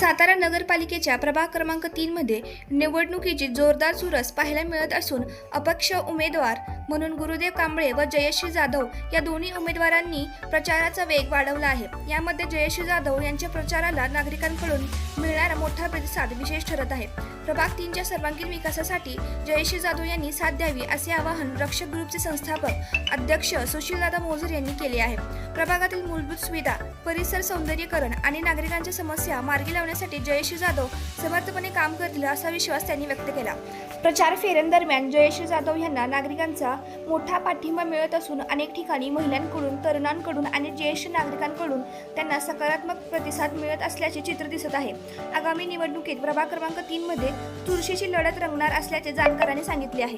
सातारा नगरपालिकेच्या प्रभाग क्रमांक तीनमध्ये निवडणुकीची जोरदार चुरस पाहायला मिळत असून अपक्ष उमेदवार म्हणून गुरुदेव कांबळे व जयश्री जाधव या दोन्ही उमेदवारांनी प्रचाराचा वेग वाढवला आहे. यामध्ये जयश्री जाधव यांच्या प्रचाराला नागरिकांकडून मिळणारा मोठा प्रतिसाद विशेष ठरत आहे. प्रभाग तीनच्या सर्वांगीण विकासासाठी जयश्री जाधव यांनी साथ द्यावी असे आवाहन रक्षक ग्रुपचे संस्थापक अध्यक्ष सुशीलदादा मोझर यांनी केले आहे. प्रभागातील मूलभूत सुविधा परिसर सौंदर्यीकरण आणि नागरिकांच्या समस्या मार्गी लावण्यासाठी जयश्री जाधव समर्थपणे काम करतील असा विश्वास त्यांनी व्यक्त केला. प्रचार फेऱ्यांदरम्यान जयश्री जाधव यांना नागरिकांचा मोठा पाठिंबा मिळत असून अनेक ठिकाणी महिलांकडून तरुणांकडून आणि ज्येष्ठ नागरिकांकडून त्यांना सकारात्मक प्रतिसाद मिळत असल्याचे चित्र दिसत आहे. आगामी निवडणुकीत प्रभाग क्रमांक तीनमध्ये तुळशीची लढत रंगणार असल्याचे जाणकारांनी सांगितले आहे.